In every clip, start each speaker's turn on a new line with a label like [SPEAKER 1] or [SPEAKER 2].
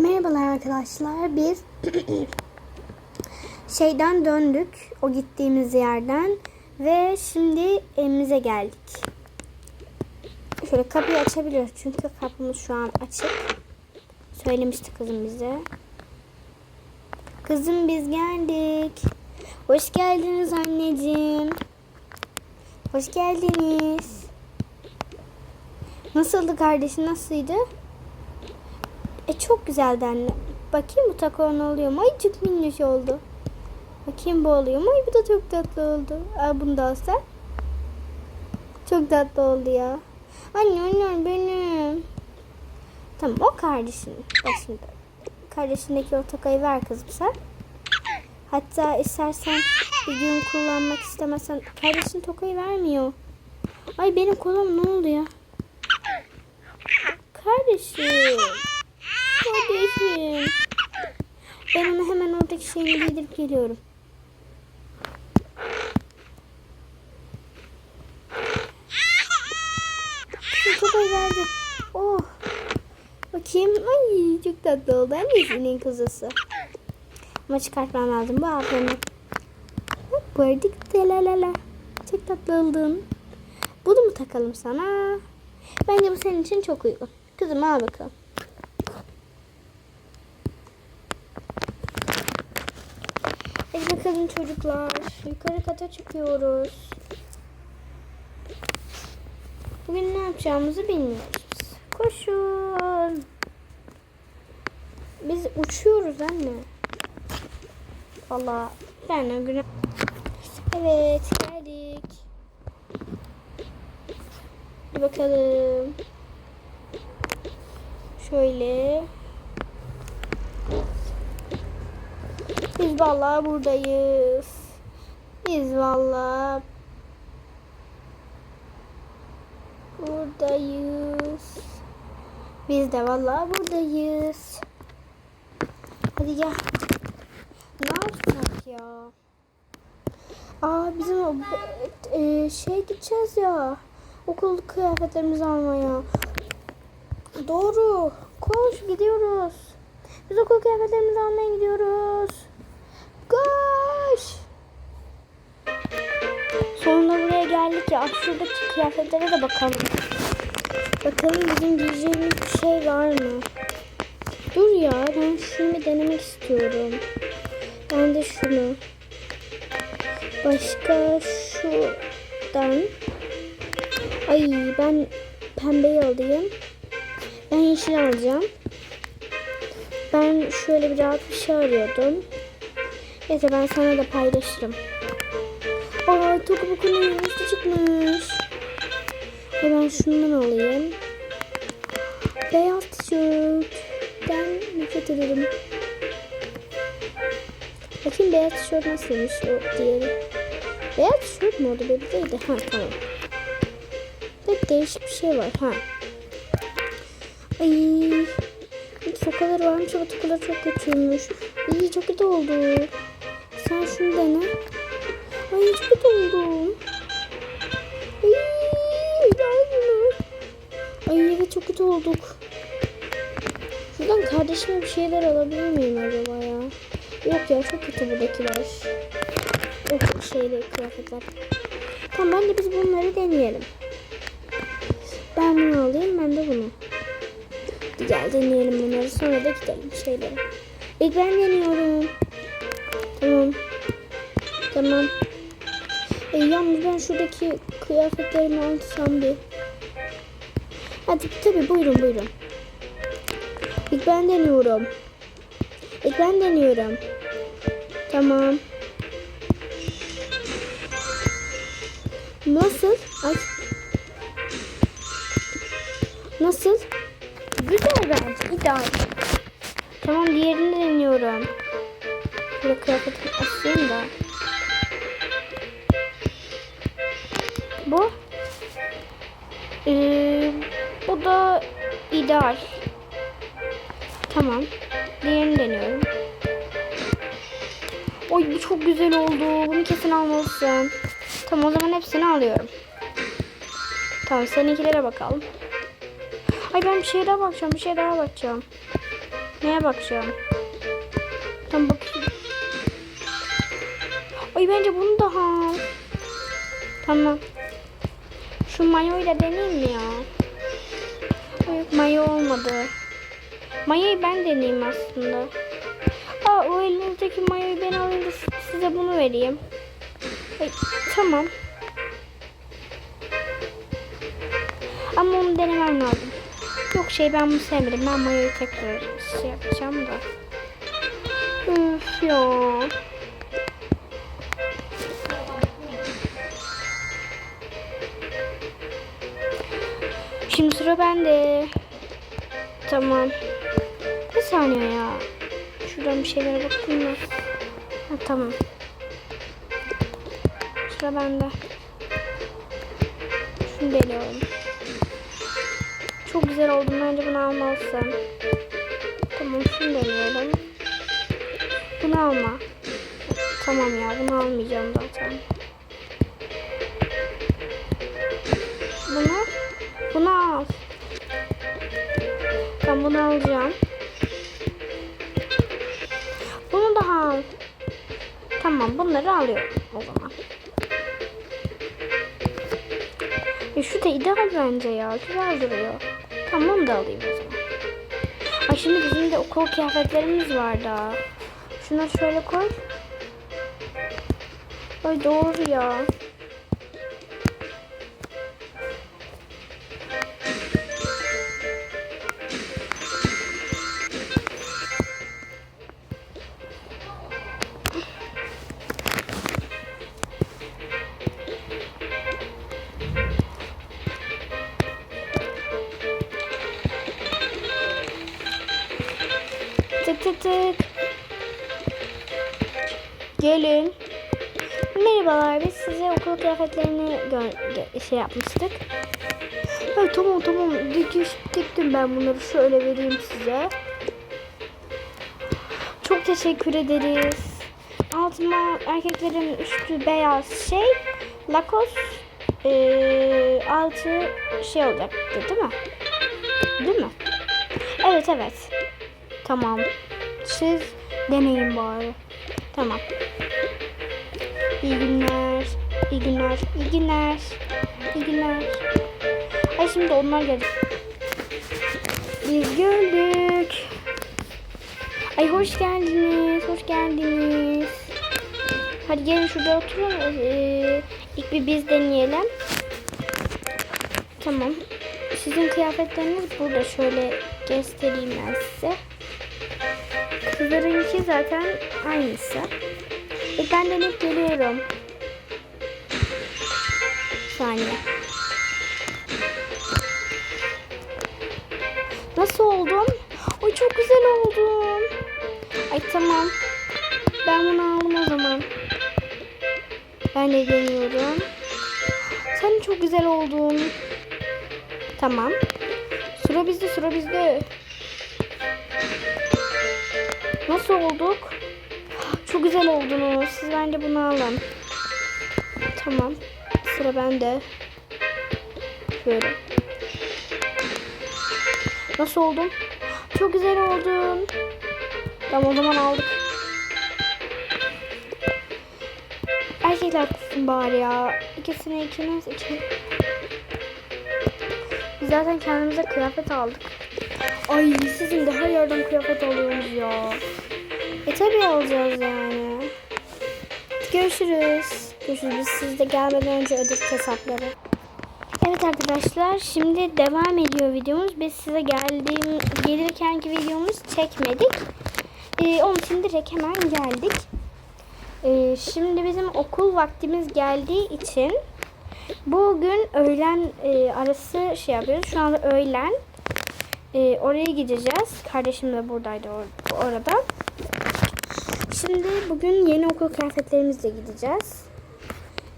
[SPEAKER 1] Merhabalar arkadaşlar. Biz şeyden döndük. O gittiğimiz yerden. Ve şimdi evimize geldik. Şöyle kapıyı açabiliyoruz. Çünkü kapımız şu an açık. Söylemişti kızım bize. Kızım biz geldik. Hoş geldiniz anneciğim. Hoş geldiniz. Nasıldı kardeşin? Nasıldı? E çok güzeldi anne. Bakayım bu takon oluyor mu? Ay çok minnoş oldu. Bakayım bu oluyor mu? Ay bu da çok tatlı oldu. Aa bunu da alsa. Çok tatlı oldu ya. Anne anne benim. Tamam o kardeşin. Bak şimdi. Kardeşindeki o takayı ver kızım sen. Hatta istersen bir gün kullanmak istemezsen kardeşin tokayı vermiyor. Ay benim kolam ne oldu ya? Kardeşim. Kardeşim. Ben ona hemen oradaki şeyini giydirip geliyorum. Tokayı verdi. Oh. Bakayım. Ay çok tatlı oldu. Annesinin kızısı. Ama çıkartmam lazım bu ablamı. Gördük. Delalala. Çok tatlı oldun. Bunu mu takalım sana? Bence bu senin için çok uygun. Kızım al bakalım. Bakalım çocuklar. Yukarı kata çıkıyoruz. Bugün ne yapacağımızı bilmiyoruz. Koşun. Biz uçuyoruz anne. Valla ben o güne... Evet geldik. Bir bakalım. Şöyle. Biz vallahi buradayız. Biz vallahi buradayız. Biz de vallahi buradayız. Hadi gel. Ne yapsak ya? Aa bizim e, şey gideceğiz ya. Okul kıyafetlerimizi almaya. Doğru. Koş gidiyoruz. Biz okul kıyafetlerimizi almaya gidiyoruz. Sonunda buraya geldik ya. Şuradaki kıyafetlere de bakalım. Bakalım bizim giyeceğimiz bir şey var mı? Dur ya ben şunu denemek istiyorum. Ben de şunu. Başka şuradan. Ay ben pembeyi alayım. Ben yeşil alacağım. Ben şöyle bir rahat bir şey arıyordum. Neyse ben sana da paylaşırım. Aa Tokubuku'nun yumurta çıkmış. Ve ben şundan alayım. Beyaz tişört. Ben nefret ederim. Bakayım beyaz tişört nasılmış o diğeri. Beyaz tişört mü oldu belli değildi. Ha tamam. Pek değişik bir şey var. Ha. Ay. Tokaları varmış ama tokalar çok kötüymüş. İyi çok kötü oldu. Sen şunu dene. Kötü oldu. Ay, inanmıyorum. Ay evet çok kötü olduk. Şuradan kardeşime bir şeyler alabilir miyim acaba ya? Yok ya çok kötü buradakiler. O şeyler kıyafetler. Tamam ben de biz bunları deneyelim. Ben bunu alayım ben de bunu. Gel deneyelim bunları sonra da gidelim şeylere. İlk ben deniyorum. Tamam. Tamam. Yalnız ben şuradaki kıyafetlerimi alsam bir. Hadi tabii buyurun buyurun. İlk ben deniyorum. İlk ben deniyorum. Tamam. Nasıl? Ay. Nasıl? Güzel bence. İdeal. Tamam diğerini deniyorum. Şöyle kıyafetimi asayım da. Ee, bu da ideal. Tamam. Diğerini deniyorum. Oy bu çok güzel oldu. Bunu kesin almalısın. Tamam o zaman hepsini alıyorum. Tamam seninkilere bakalım. Ay ben bir şeye daha bakacağım. Bir şeye daha bakacağım. Neye bakacağım? Tam bakayım. Ay bence bunu da al. Tamam. Şu mayoyla deneyeyim mi ya? Mayo olmadı. Mayoyu ben deneyeyim aslında. Aa o elinizdeki mayoyu ben alayım da size bunu vereyim. Ay, tamam. Ama onu denemem lazım. Yok şey ben bunu sevmedim. Ben mayoyu tekrar şey yapacağım da. Üf ya. Şimdi sıra bende. Tamam. Bir saniye ya. Şuradan bir şeylere bakayım da. Ha, tamam. Sıra bende. Şunu deniyorum. Çok güzel oldu. Bence bunu almalısın. Tamam şunu deniyorum. Bunu alma. Tamam ya bunu almayacağım zaten. Bunu al. Ben bunu alacağım. Bunu da al. Tamam bunları alıyorum o zaman. E şu da ideal bence ya. Güzel duruyor. Tamam da alayım o zaman. Ay şimdi bizim de okul kıyafetlerimiz var daha. Şunları şöyle koy. Ay doğru ya. Şey yapmıştık. Ay tamam tamam diktim ben bunları şöyle vereyim size. Çok teşekkür ederiz. Altıma erkeklerin üstü beyaz şey. Lakos eee, altı şey olacaktı değil mi? Değil mi? Evet evet. Tamam. Siz deneyin bari. Tamam. İyi günler. İyi günler. İyi günler. İyi günler. Ay şimdi onlar gelecek. Biz gördük. Ay hoş geldiniz. Hoş geldiniz. Hadi gelin şurada oturun. Ee, ilk bir biz deneyelim. Tamam. Sizin kıyafetleriniz burada. Şöyle göstereyim ben size. Kızlarınki zaten aynısı. E ben deneyip geliyorum. Saniye. Nasıl oldum? Ay çok güzel oldum. Ay tamam. Ben bunu aldım o zaman. Ben de deniyorum. Sen çok güzel oldun. Tamam. Sıra bizde sıra bizde. Nasıl olduk? Çok güzel oldunuz. Siz bence bunu alın. Tamam. Sıra bende. Böyle. Nasıl oldum? Çok güzel oldun. Tamam o zaman aldık. Erkekler tutsun bari ya. İkisine ikiniz iki. Biz zaten kendimize kıyafet aldık. Ay sizin de her yerden kıyafet alıyorsunuz ya. E tabi alacağız yani. Görüşürüz. Görüşürüz. Siz de gelmeden önce ödedik hesapları. Evet arkadaşlar şimdi devam ediyor videomuz. Biz size geldiğim gelirkenki videomuz çekmedik. Ee, onun için direkt hemen geldik. Ee, şimdi bizim okul vaktimiz geldiği için bugün öğlen e, arası şey yapıyoruz. Şu anda öğlen. Ee, oraya gideceğiz. Kardeşim de buradaydı or- orada. Şimdi bugün yeni okul kıyafetlerimizle gideceğiz.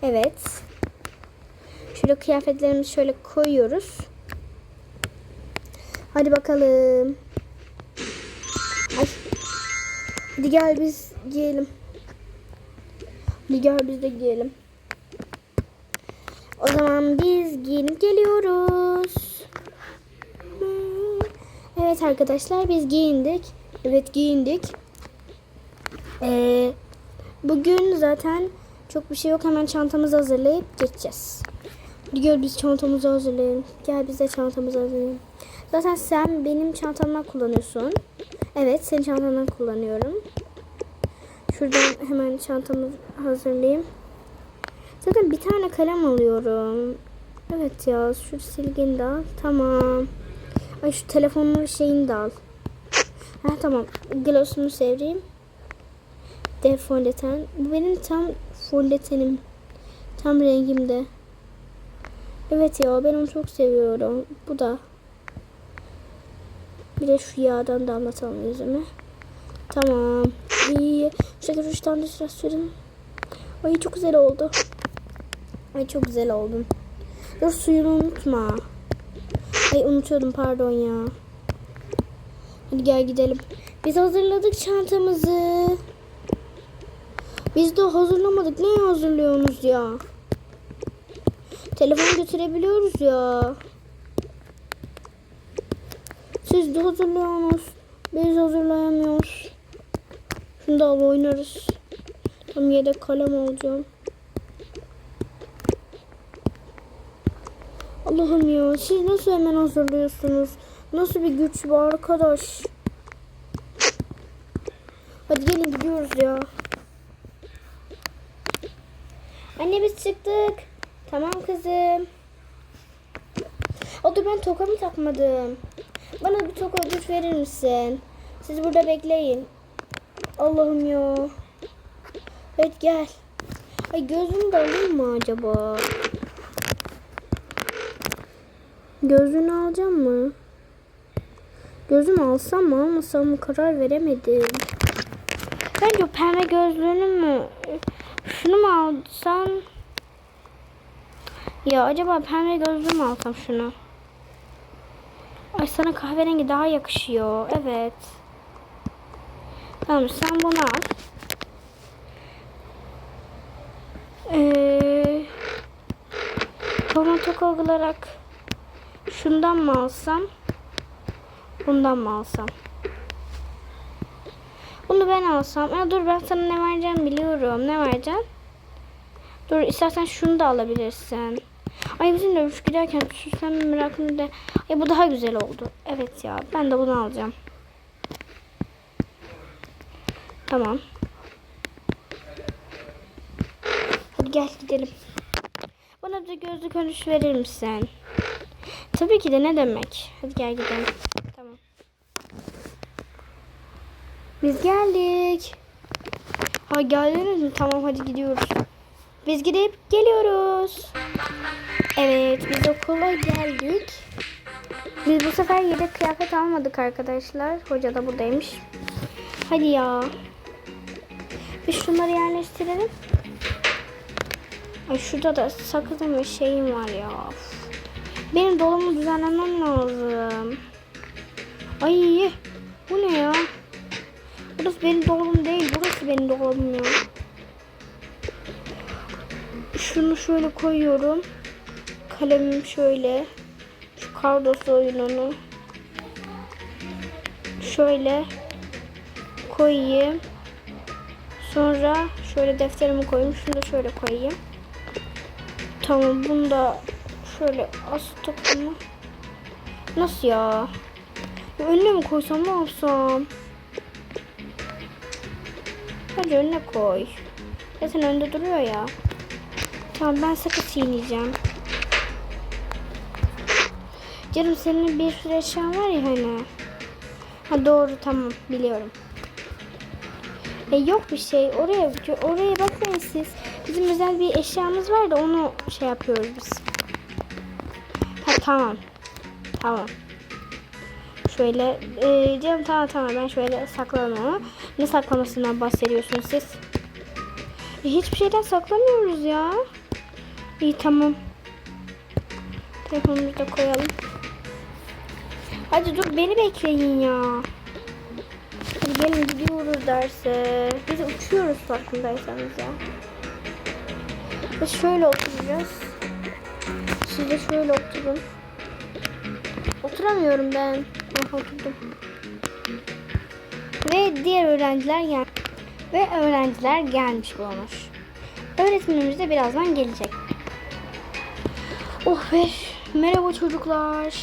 [SPEAKER 1] Evet. Şöyle kıyafetlerimizi şöyle koyuyoruz. Hadi bakalım. Ay. Hadi gel biz giyelim. Hadi gel biz de giyelim. O zaman biz giyinip geliyoruz. Evet arkadaşlar biz giyindik. Evet giyindik. Ee, bugün zaten çok bir şey yok. Hemen çantamızı hazırlayıp geçeceğiz. Gel biz çantamızı hazırlayalım. Gel biz de çantamızı hazırlayalım. Zaten sen benim çantamdan kullanıyorsun. Evet senin çantandan kullanıyorum. Şuradan hemen çantamı hazırlayayım. Zaten bir tane kalem alıyorum. Evet ya şu silgini de al. Tamam. Ay şu telefonun şeyini de al. Ha tamam. Glossumu seveyim. Dev fondöten. Bu benim tam fondötenim. Tam rengimde. Evet ya ben onu çok seviyorum. Bu da. Bir de şu yağdan damlatalım yüzüme. Tamam. İyi. Üç tane de sıra sürün. Ay çok güzel oldu. Ay çok güzel oldum. Dur suyunu unutma. Ay unutuyordum pardon ya. Hadi gel gidelim. Biz hazırladık çantamızı. Biz de hazırlamadık. Ne hazırlıyorsunuz ya? Telefon götürebiliyoruz ya. Siz de hazırlıyorsunuz. Biz hazırlayamıyoruz. Şunu da al oynarız. Tam yedek kalem alacağım. Allah'ım ya siz nasıl hemen hazırlıyorsunuz? Nasıl bir güç bu arkadaş? Hadi gelin gidiyoruz ya. Anne biz çıktık. Tamam kızım. O dur ben tokamı takmadım. Bana bir toka güç verir misin? Siz burada bekleyin. Allah'ım ya. Evet gel. Ay gözümü de alayım mı acaba? Gözünü alacağım mı? Gözümü alsam mı almasam mı karar veremedim. Bence o pembe gözlüğünü mü? Şunu mu alsam? Ya acaba pembe gözlüğü mü alsam şunu? Ay sana kahverengi daha yakışıyor. Evet. Tamam sen bunu al. Ee, tomato olarak şundan mı alsam? Bundan mı alsam? Bunu ben alsam. Ya dur ben sana ne vereceğim biliyorum. Ne vereceğim? Dur istersen şunu da alabilirsin. Ay bizim üç giderken süslenme merakını da. Ay bu daha güzel oldu. Evet ya ben de bunu alacağım. Tamam. Hadi gel gidelim. Bana da gözlük önüş verir misin? Tabii ki de ne demek. Hadi gel gidelim. Tamam. Biz geldik. Ha geldiniz mi? Tamam hadi gidiyoruz. Biz gidip geliyoruz. Evet biz okula geldik. Biz bu sefer yedek kıyafet almadık arkadaşlar. Hoca da buradaymış. Hadi ya. Biz şunları yerleştirelim. Ay şurada da sakızım ve şeyim var ya. Benim dolumu düzenlemem lazım. Ay bu ne ya? Burası benim dolabım değil. Burası benim dolabım ya. Şunu şöyle koyuyorum. Kalemim şöyle. Şu kardos oyununu. Şöyle koyayım. Sonra şöyle defterimi koyayım. Şunu da şöyle koyayım. Tamam bunu da şöyle astık bunu. Nasıl ya? ya? Önüne mi koysam ne yapsam? Bence önüne koy. Zaten önde duruyor ya. Tamam ben sakız çiğneyeceğim. Canım senin bir sürü eşyan var ya hani. Ha doğru tamam biliyorum. E yok bir şey. Oraya oraya bakmayın siz. Bizim özel bir eşyamız var da onu şey yapıyoruz biz. Ha tamam. Tamam. Şöyle e, canım tamam tamam ben şöyle saklarım onu. Ne saklamasından bahsediyorsunuz siz? E, hiçbir şeyden saklamıyoruz ya. İyi tamam. Telefonumuzu da koyalım. Hadi dur beni bekleyin ya. Hadi gelin gidiyoruz derse. Biz uçuyoruz farkındaysanız ya. Biz şöyle oturacağız. Siz de şöyle oturun. Oturamıyorum ben. Ah oturdum. Ve diğer öğrenciler gel ve öğrenciler gelmiş bulunmuş. Öğretmenimiz de birazdan gelecek. Oh be. Merhaba çocuklar.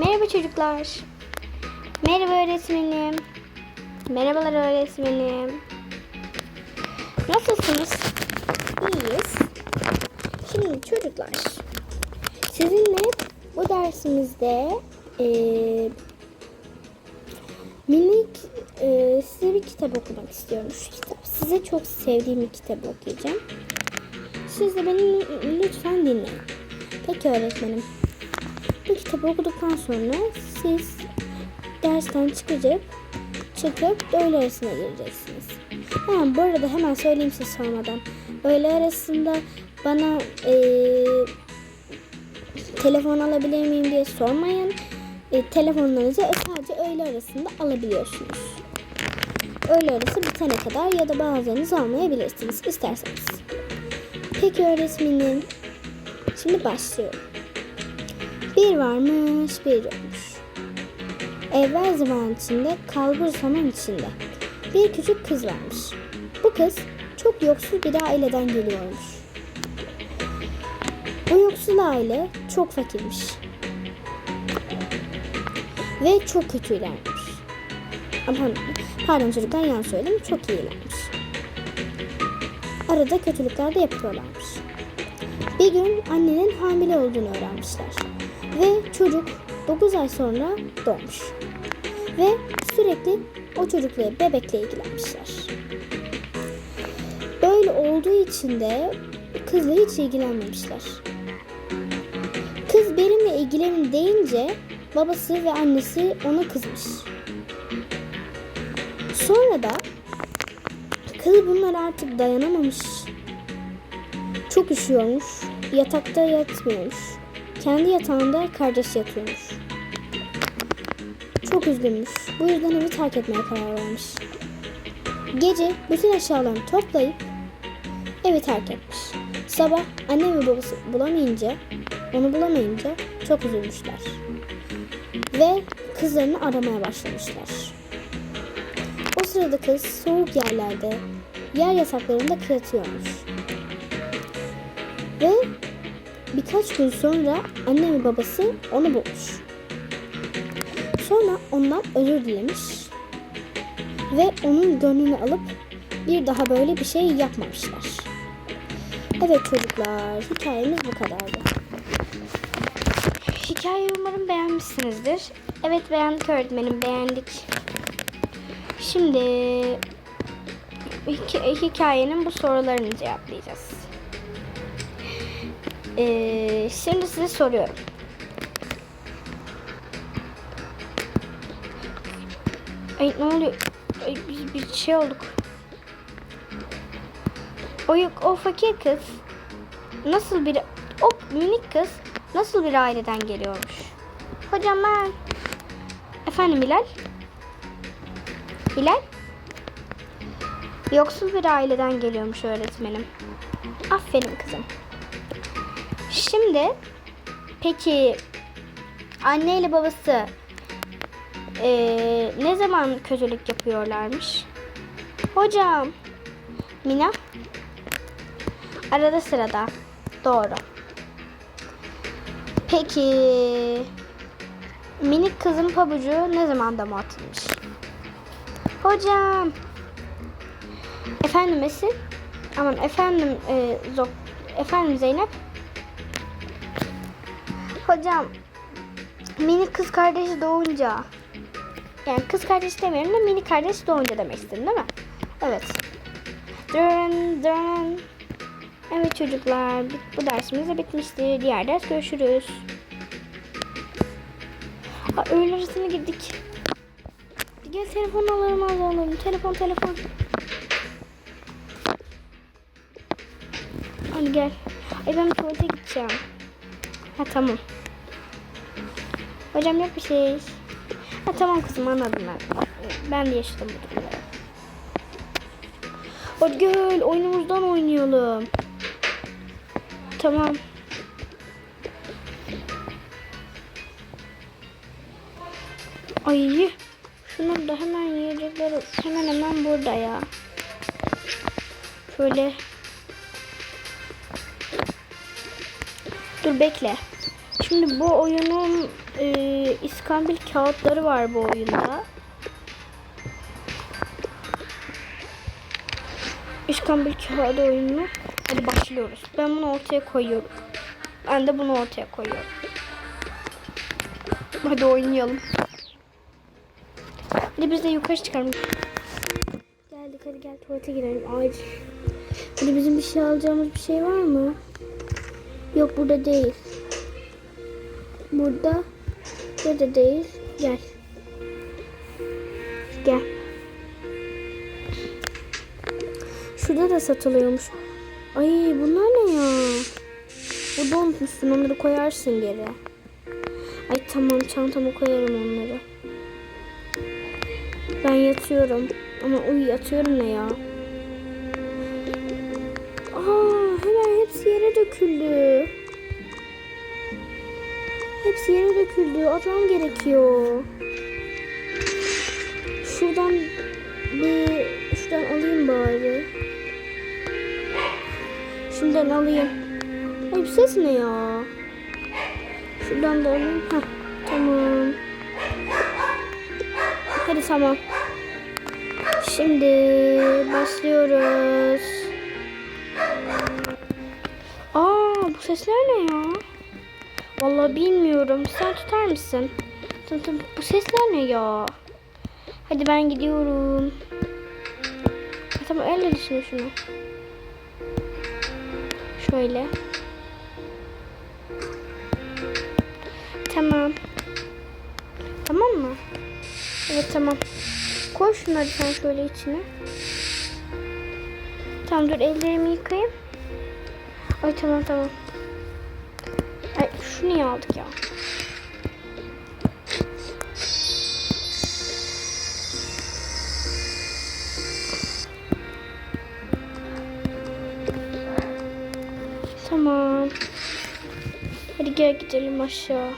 [SPEAKER 1] Merhaba çocuklar. Merhaba öğretmenim. Merhabalar öğretmenim. Nasılsınız? İyiyiz. Şimdi çocuklar. Sizinle bu dersimizde eee, minik eee, size bir kitap okumak istiyorum. Şu kitap size çok sevdiğim bir kitap okuyacağım. Siz de beni lütfen dinleyin. Peki öğretmenim. Bu kitabı okuduktan sonra siz dersten çıkacak, çıkıp öğle arasına gireceksiniz. Ha, bu arada hemen söyleyeyim size sormadan. Öğle arasında bana eee, telefon alabilir miyim diye sormayın. E, telefonlarınızı sadece öğle arasında alabiliyorsunuz. Öğle arası bitene kadar ya da bazılarınız almayabilirsiniz isterseniz. Peki öğretmenim. Şimdi başlıyorum. Bir varmış bir yokmuş. Evvel zaman içinde kalbur zaman içinde. Bir küçük kız varmış. Bu kız çok yoksul bir aileden geliyormuş. Bu yoksul aile çok fakirmiş. Ve çok kötülermiş. Pardon, pardon çocuklar yanlış söyledim. Çok iyilermiş. Arada kötülükler de yapıyorlarmış. Bir gün annenin hamile olduğunu öğrenmişler. Ve çocuk 9 ay sonra doğmuş. Ve sürekli o çocukla bebekle ilgilenmişler. Böyle olduğu için de kızla hiç ilgilenmemişler. Kız benimle ilgilenin deyince babası ve annesi ona kızmış. Sonra da kız bunlar artık dayanamamış. Çok üşüyormuş. Yatakta yatmıyormuş. Kendi yatağında kardeş yatıyormuş. Çok üzgünmüş. Bu yüzden evi terk etmeye karar vermiş. Gece bütün eşyalarını toplayıp evi terk etmiş. Sabah anne ve babası bulamayınca, onu bulamayınca çok üzülmüşler. Ve kızlarını aramaya başlamışlar. O sırada kız soğuk yerlerde, yer yataklarında yatıyormuş. Ve birkaç gün sonra anne ve babası onu bulmuş. Sonra ondan özür dilemiş ve onun gönlünü alıp bir daha böyle bir şey yapmamışlar. Evet çocuklar, hikayemiz bu kadardı. Hikayeyi umarım beğenmişsinizdir. Evet beğendik öğretmenim, beğendik. Şimdi hik- hikayenin bu sorularını cevaplayacağız. Ee, şimdi size soruyorum. Ay ne oluyor? Ay, bir, bir şey olduk. O yok, o fakir kız nasıl bir o minik kız nasıl bir aileden geliyormuş? Hocam ben efendim Bilal? Bilal? Yoksul bir aileden geliyormuş öğretmenim. Aferin kızım. Şimdi peki anne ile babası eee, ne zaman kötülük yapıyorlarmış? Hocam. Mina? Arada sırada. Doğru. Peki minik kızın pabucu ne zaman dama atılmış? Hocam. Efendim Esin? Aman efendim e, Zok. Efendim Zeynep? Hocam minik kız kardeşi doğunca yani kız kardeş demiyorum da mini kardeş doğunca demek istedin değil mi? Evet. Dön dön. Evet çocuklar bu dersimiz de bitmiştir. Diğer ders görüşürüz. Aa, öğle arasına girdik. Gel telefon alalım alalım. Telefon telefon. Hadi gel. Ay ben tuvalete gideceğim. Ha tamam. Hocam yok bir şey. Ha tamam kızım anladım ben. Ben de yaşadım bu durumları. Hadi gel oyunumuzdan oynayalım. Tamam. Ay Şunun da hemen yiyecekleri hemen hemen burada ya. Şöyle. Dur bekle. Şimdi bu oyunun e, iskambil kağıtları var bu oyunda. İskambil kağıdı oyunu. Hadi başlıyoruz. Ben bunu ortaya koyuyorum. Ben de bunu ortaya koyuyorum. Hadi oynayalım. Hadi biz de yukarı çıkalım. Geldik hadi gel tuvalete girelim acil. Hadi bizim bir şey alacağımız bir şey var mı? Yok burada değil. Burada. Burada değil. Gel. Gel. Şurada da satılıyormuş. Ay bunlar ne ya? Burada unutmuşsun onları koyarsın geri. Ay tamam çantama koyarım onları. Ben yatıyorum. Ama uy yatıyorum ne ya? Aa hemen hepsi yere döküldü. Hepsi yere döküldü. Atmam gerekiyor. Şuradan bir şuradan alayım bari. Şuradan alayım. Ay ses ne ya? Şuradan da alayım. Heh, tamam. Hadi tamam. Şimdi başlıyoruz. Aa bu sesler ne ya? Vallahi bilmiyorum. Sen tutar mısın? Tamam, tamam. Bu sesler ne ya? Hadi ben gidiyorum. Ha, tamam elle dışına şunu. Şöyle. Tamam. Tamam mı? Evet tamam. Koy şunları sen şöyle içine. Tamam dur ellerimi yıkayayım. Ay tamam tamam. Şunu niye aldık ya? Tamam. Hadi gel gidelim aşağı.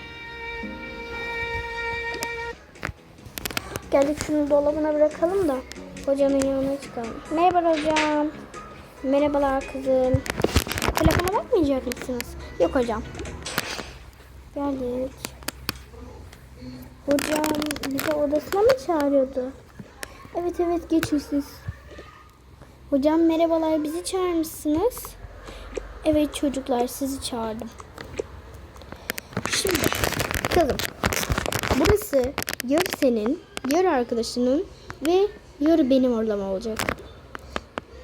[SPEAKER 1] Geldik şunu dolabına bırakalım da hocanın yanına çıkalım. Merhaba hocam. Merhabalar kızım. Telefona bakmayacak mısınız? Yok hocam. Geldik. Hocam bizi odasına mı çağırıyordu? Evet evet geçin siz. Hocam merhabalar bizi çağırmışsınız. Evet çocuklar sizi çağırdım. Şimdi kızım burası yarı senin, yarı arkadaşının ve yarı benim orlama olacak.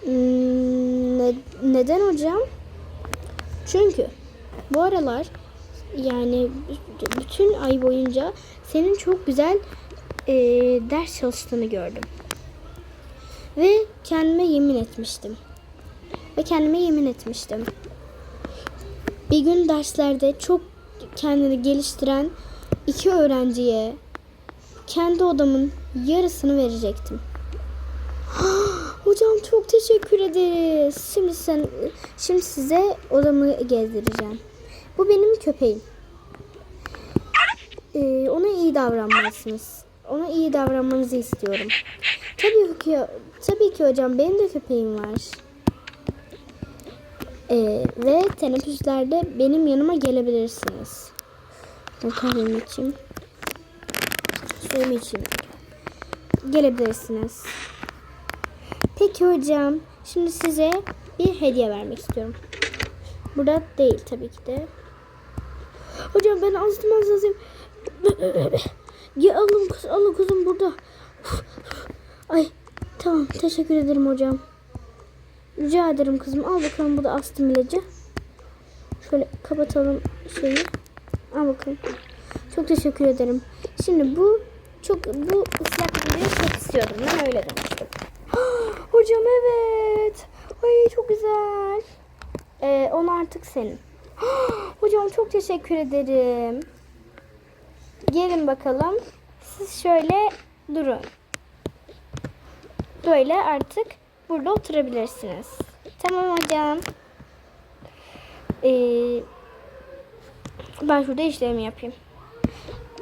[SPEAKER 1] Hmm, ne- neden hocam? Çünkü bu aralar yani bütün ay boyunca senin çok güzel e, ders çalıştığını gördüm. Ve kendime yemin etmiştim. Ve kendime yemin etmiştim. Bir gün derslerde çok kendini geliştiren iki öğrenciye kendi odamın yarısını verecektim. Hocam çok teşekkür ederiz. Şimdi sen şimdi size odamı gezdireceğim. Bu benim köpeğim. Ee, ona iyi davranmalısınız. Ona iyi davranmanızı istiyorum. Tabii ki tabii ki hocam benim de köpeğim var. Ee, ve teneffüslerde benim yanıma gelebilirsiniz. Bu kahvemi içeyim. Suyumu içeyim. Gelebilirsiniz. Peki hocam. Şimdi size bir hediye vermek istiyorum. Burada değil tabii ki de. Hocam ben astım azazım. Ya alın kız, alın kızım burada. Ay tamam teşekkür ederim hocam. Rica ederim kızım. Al bakalım bu da astım ilacı. Şöyle kapatalım şeyi. Al bakalım. Çok teşekkür ederim. Şimdi bu çok bu ıslak ilacı çok istiyordum. Ben öyle demiştim. Hocam evet. Ay çok güzel. Ee, onu artık senin. Hocam çok teşekkür ederim. Gelin bakalım. Siz şöyle durun. Böyle artık burada oturabilirsiniz. Tamam hocam. Ee, ben şurada işlerimi yapayım.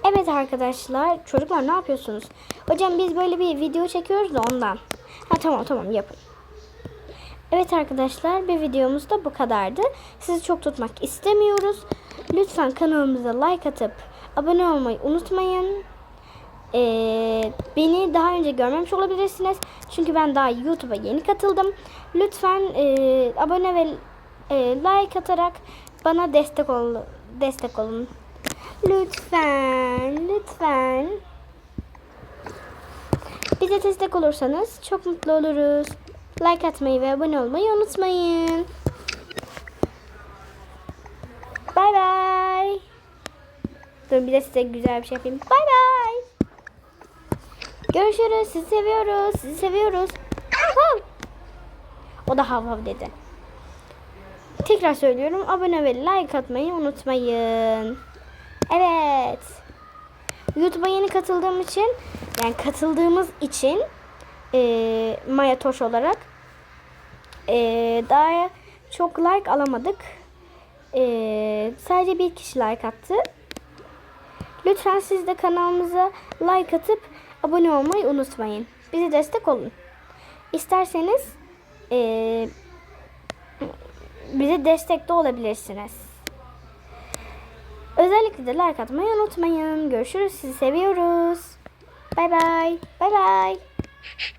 [SPEAKER 1] Evet arkadaşlar çocuklar ne yapıyorsunuz? Hocam biz böyle bir video çekiyoruz da ondan. Ha tamam tamam yapın. Evet arkadaşlar bir videomuz da bu kadardı. Sizi çok tutmak istemiyoruz. Lütfen kanalımıza like atıp abone olmayı unutmayın. Ee, beni daha önce görmemiş olabilirsiniz. Çünkü ben daha YouTube'a yeni katıldım. Lütfen e, abone ve e, like atarak bana destek ol destek olun. Lütfen, lütfen. Bize destek olursanız çok mutlu oluruz. Like atmayı ve abone olmayı unutmayın. Bay bay. Dur bir de size güzel bir şey yapayım. Bay bay. Görüşürüz. Sizi seviyoruz. Sizi seviyoruz. Hav. O da hav hav dedi. Tekrar söylüyorum. Abone ve like atmayı unutmayın. Evet. YouTube'a yeni katıldığım için yani katıldığımız için e, Maya Toş olarak e, daha çok like alamadık. E, sadece bir kişi like attı. Lütfen siz de kanalımıza like atıp abone olmayı unutmayın. Bize destek olun. İsterseniz e, bize destek de olabilirsiniz. Özellikle de like atmayı unutmayın. Görüşürüz. Sizi seviyoruz. Bay bay. Bay bay. Shh.